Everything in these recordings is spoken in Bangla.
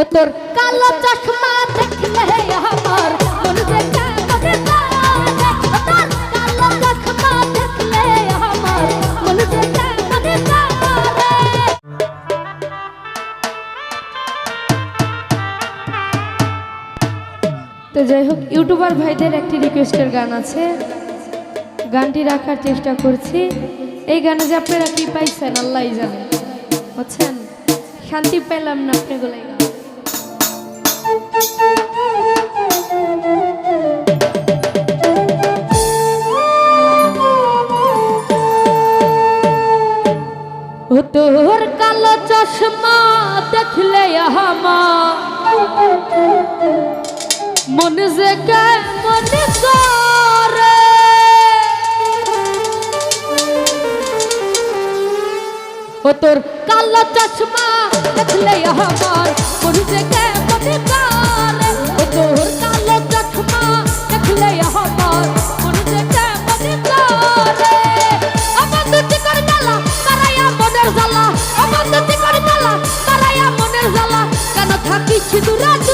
ও তোর কালো চশমা দেখলে আমার মন যে করে তো যাই হোক, ইউটিউবার ভাইদের একটি রিকোয়েস্টের গান আছে। গানটি রাখার চেষ্টা করছি। এই গানে যে আপনারা কি পাইছেন আল্লাহ জানে। বুঝছেন? শান্তি পেলাম না আপনি গোলাই গান ও তোর কালো চশমা দেখলে আমার মন যে কেমন ও তোর কালো চশমা দেখলে আমার মন যে কেমন দূরে দূরে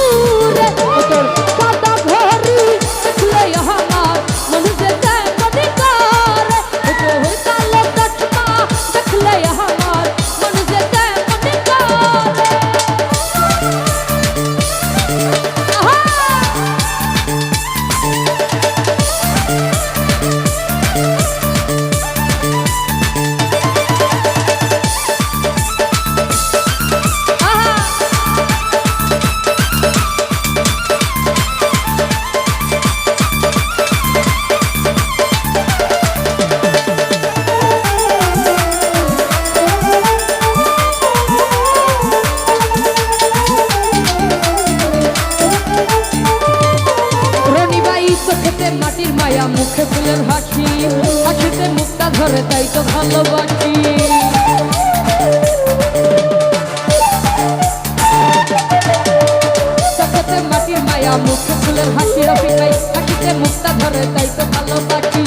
মাটির মায়া মুখে ফুলের হাসি। হাসিতে মুখটা ধরে, তাই তো ভালোবাসি। মাটির মায়া মুখে ফুলের হাসি রফিকাই হাসিতে মুখটা ধরে, তাই তো ভালোবাসি।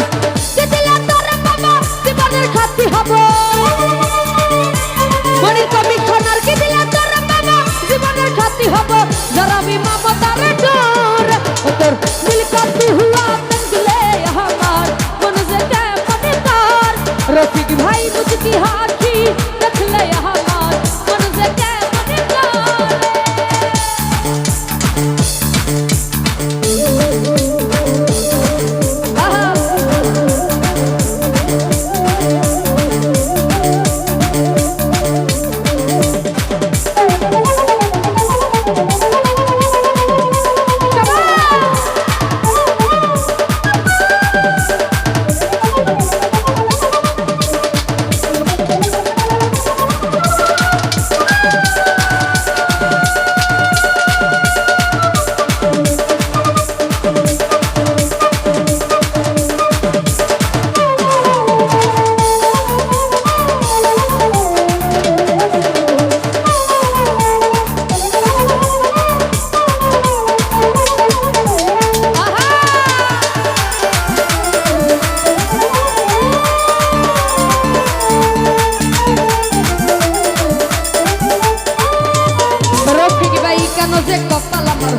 জরাবি মমতার তার রফিক ভাই মুঝকি হাসি দেখলে আমার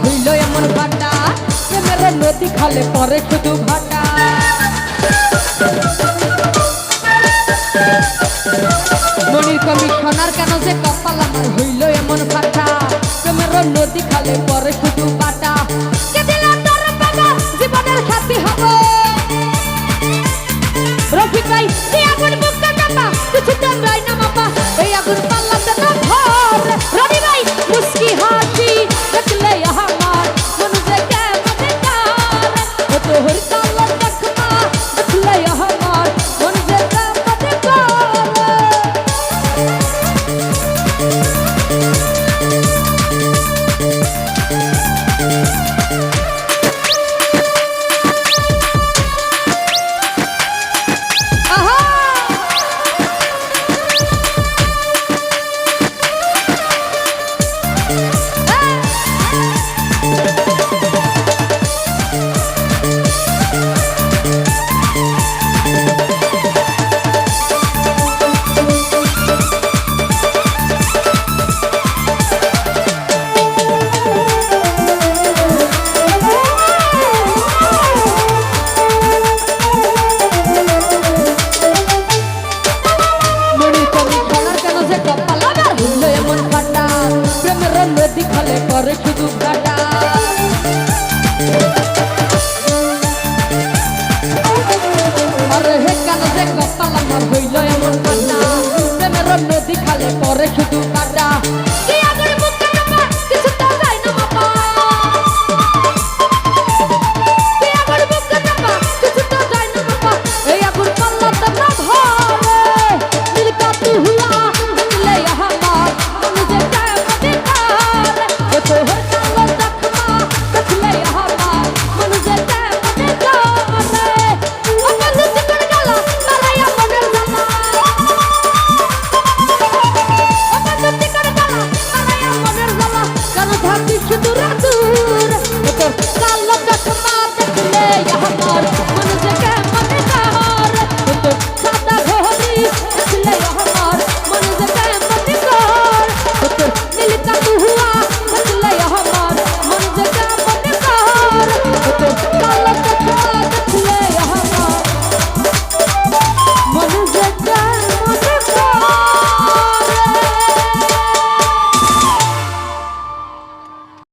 হইল এমন ভাটা। প্রেমের নদী খালে পরে শুধু ভাটা। মনির কমিশনার কেন যে কপাল আমার হইল এমন ভাটা? প্রেমের নদী খালে পরে শুধু বাবা? জীবনের সাথী হব। রফিক ভাই কিছু দেন